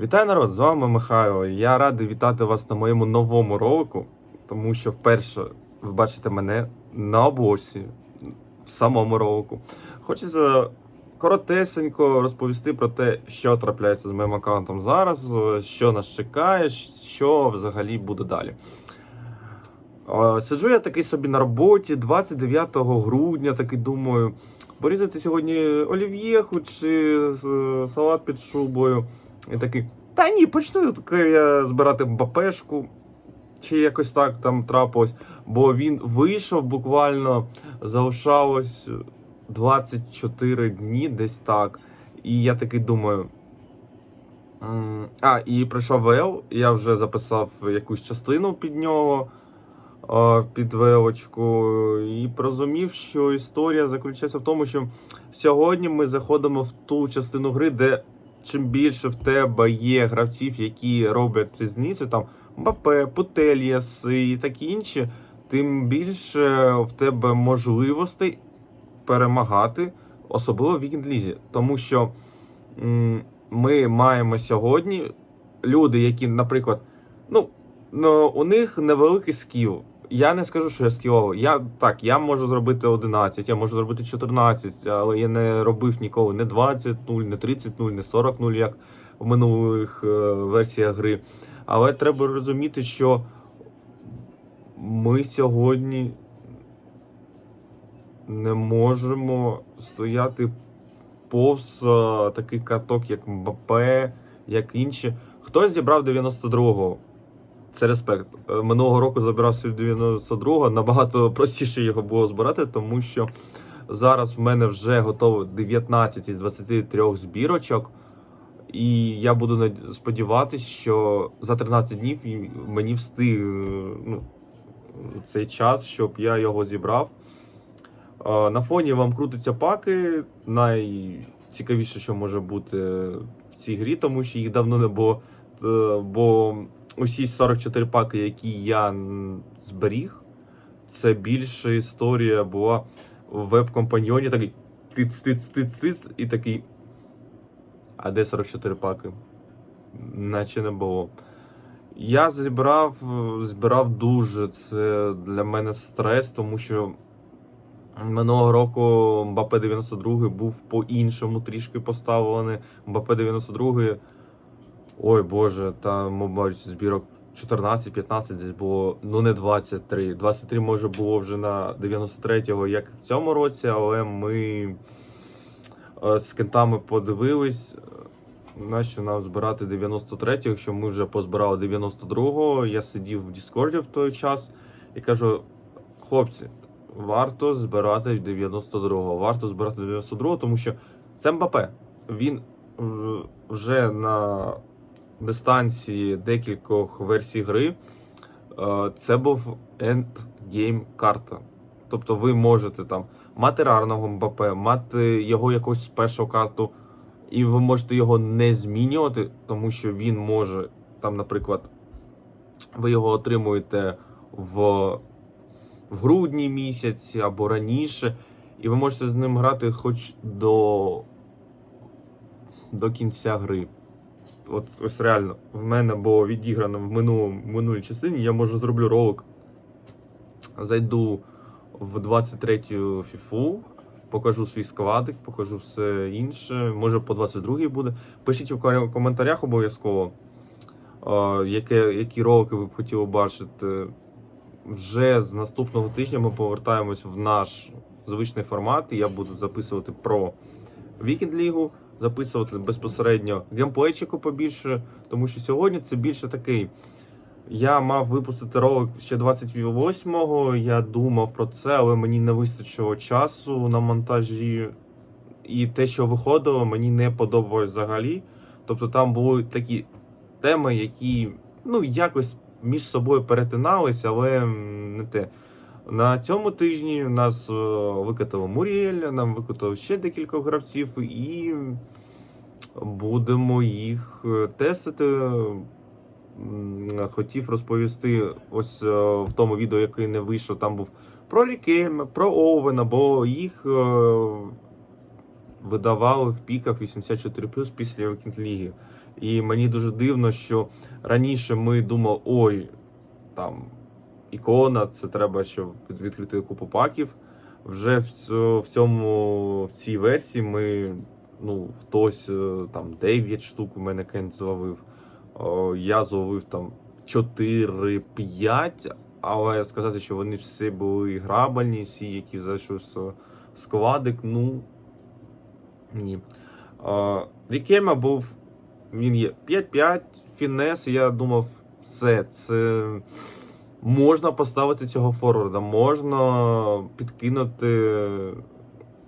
Вітаю народ! З вами Михайло. Я радий вітати вас на моєму новому ролику, тому що вперше ви бачите мене на обложці в самому ролику. Хочеться коротесенько розповісти про те, що трапляється з моїм аккаунтом зараз, що нас чекає, що взагалі буде далі. Е, Сиджу я такий собі на роботі 29 грудня, такий думаю, порізати сьогодні олів'єху чи е, салат під шубою. І такий, та ні, почну я збирати МБПшку, чи якось так там трапилось. Бо він вийшов буквально, залишалось 24 дні, десь так. І я такий думаю. А, і прийшов ВЛ, я вже записав якусь частину під нього, під велочку, і зрозумів, що історія заключається в тому, що сьогодні ми заходимо в ту частину гри, де чим більше в тебе є гравців, які роблять різницю, там Мбапе, Путельєс і такі інші, тим більше в тебе можливостей перемагати, особливо в вікенд-лізі. Тому що ми маємо сьогодні люди, які, наприклад, ну у них невеликий скіл. Я не скажу, що я скіловий. Я так, я можу зробити 11, я можу зробити 14, але я не робив ніколи не 20-0, не 30-0, не 40-0, як в минулих е, версіях гри. Але треба розуміти, що ми сьогодні не можемо стояти повз е, таких каток, як Мбапе, як інші. Хтось зібрав 92-го. Це респект. Е, Минулого року забирав собі 92-го. Набагато простіше його було збирати, тому що зараз в мене вже готово 19 із 23 збірочок. І я буду сподіватись, що за 13 днів мені встиг е, ну, цей час, щоб я його зібрав. Е, На фоні вам крутяться паки. Найцікавіше, що може бути в цій грі, тому що їх давно не було. Бо усі 44 паки, які я зберіг, це більше історія була в веб-компаньйоні. Такий тиц-тиц-тиц-тиц, і такий. А де 44 паки? Наче не було. Я зібрав, збирав дуже. Це для мене стрес, тому що минулого року Мбапе 92 був по-іншому трішки поставлений. Мбапе 92 Ой Боже, там, мабуть, збірок 14-15 десь було, ну не 23. 23 може було вже на 93-го, як в цьому році, але ми е, з кентами подивились. е, Нащо нам збирати 93-го, якщо ми вже позбирали 92-го. Я сидів в Діскорді в той час і кажу: хлопці, варто збирати 92-го, варто збирати 92-го, тому що це Мбапе. Він вже на дистанції декількох версій гри. е, Це був ендгейм карта. Тобто ви можете там мати рарного Мбапе, мати його якусь спешл карту, і ви можете його не змінювати, тому що він може, там, наприклад, ви його отримуєте в, в грудні місяці або раніше, і ви можете з ним грати хоч до, до кінця гри. От ось реально, в мене було відіграно в минулому минулій частині. Я може зроблю ролик. Зайду в 23-ю фіфу, покажу свій складик, покажу все інше. Може по 22-й буде. Пишіть в коментарях обов'язково, е, які ролики ви б хотіли бачити. Вже з наступного тижня ми повертаємось в наш звичний формат. і Я буду записувати про Вікенд Лігу, записувати безпосередньо геймплейчику побільше, тому що сьогодні це більше такий. Я мав випустити ролик ще 28-го. Я думав про це, але мені не вистачило часу на монтажі. І те, що виходило, мені не подобалось взагалі. Тобто там були такі теми, які ну якось між собою перетиналися, але не те. На цьому тижні нас е, викатало Муріель, нам викатало ще декілька гравців, і будемо їх е, тестити. Хотів розповісти ось е, в тому відео, яке не вийшло, там був про Рікельма, про Оуена, бо їх видавали в піках 84 після Вікінд Ліги. І мені дуже дивно, що раніше ми думали, ой, там ікона, це треба, щоб відкрити купу паків. Вже в цьому в цій версії ми ну, хтось е, там 9 штук у мене Кент зловив. Я зловив там 4-5, але сказати, що вони всі були грабельні, всі, які зайшли в складик, ну ні. О, був, він є 5-5, фінес, я думав, все, це можна поставити цього форварда, можна підкинути.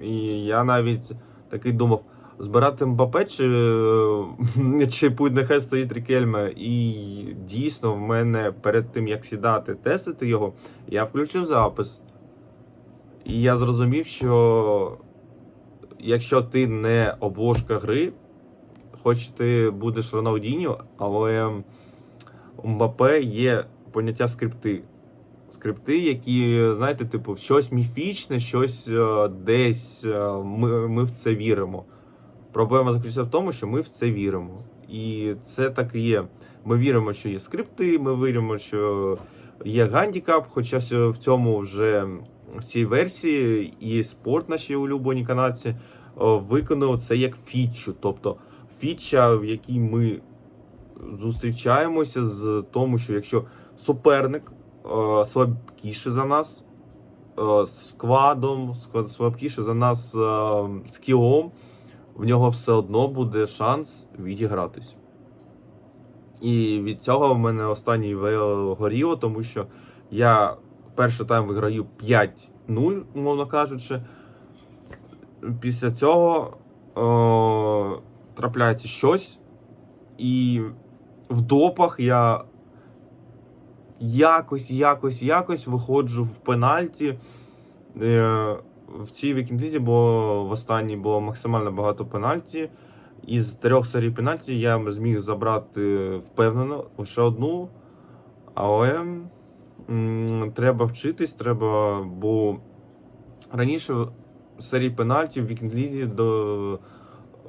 І я навіть такий думав, збирати Мбапе чи, чи путь нехай стоїть Рікельме. І дійсно в мене перед тим як сідати, тестити його, я включив запис. І я зрозумів, що якщо ти не обложка гри, хоч ти будеш Роналдіньо, але Мбапе є поняття скрипти. Скрипти, які, знаєте, типу, щось міфічне, щось е, десь е, ми, ми в це віримо. Проблема заключається в тому, що ми в це віримо. І це так і є. Ми віримо, що є скрипти, ми віримо, що є гандікап, хоча в цьому вже в цій версії і спорт, наші улюблені канадці, е, виконали це як фічу. Тобто фіча, в якій ми зустрічаємося з тому, що якщо суперник е, слабкіше за нас, е, складом, склад- слабкіше за нас е, скілом, в нього все одно буде шанс відігратись. І від цього в мене останній горіло, тому що я перший тайм виграю 5-0, умовно кажучи. Після цього е, трапляється щось, і в допах я якось, якось, якось виходжу в пенальті. Е, в цій вікінг-лізі було в останній було максимально багато пенальті. Із трьох серій пенальті я зміг забрати впевнено лише одну. Але треба вчитись, треба, бо раніше серії пенальті в вікінг-лізі до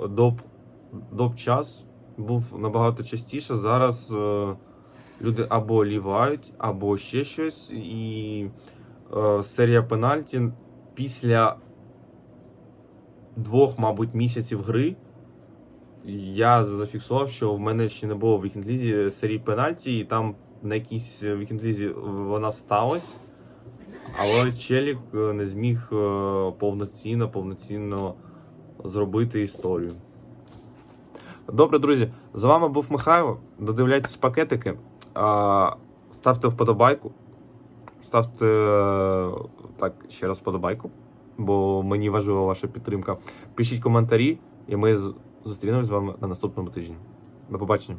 доп, доп час був набагато частіше. Зараз е, люди або лівають, або ще щось. І е, серія пенальті після двох, мабуть, місяців гри. Я зафіксував, що в мене ще не було в вікінг-лізі серії пенальті, і там на якійсь вікінг-лізі вона сталася. Але Челік е, не зміг е, повноцінно, повноцінно зробити історію. Добре, друзі, з вами був Михайло. Додивляйтесь пакетики, ставте вподобайку. Ставте е, так ще раз вподобайку, бо мені важлива ваша підтримка. Пишіть коментарі, і ми зустрінемось з вами на наступному тижні. До побачення.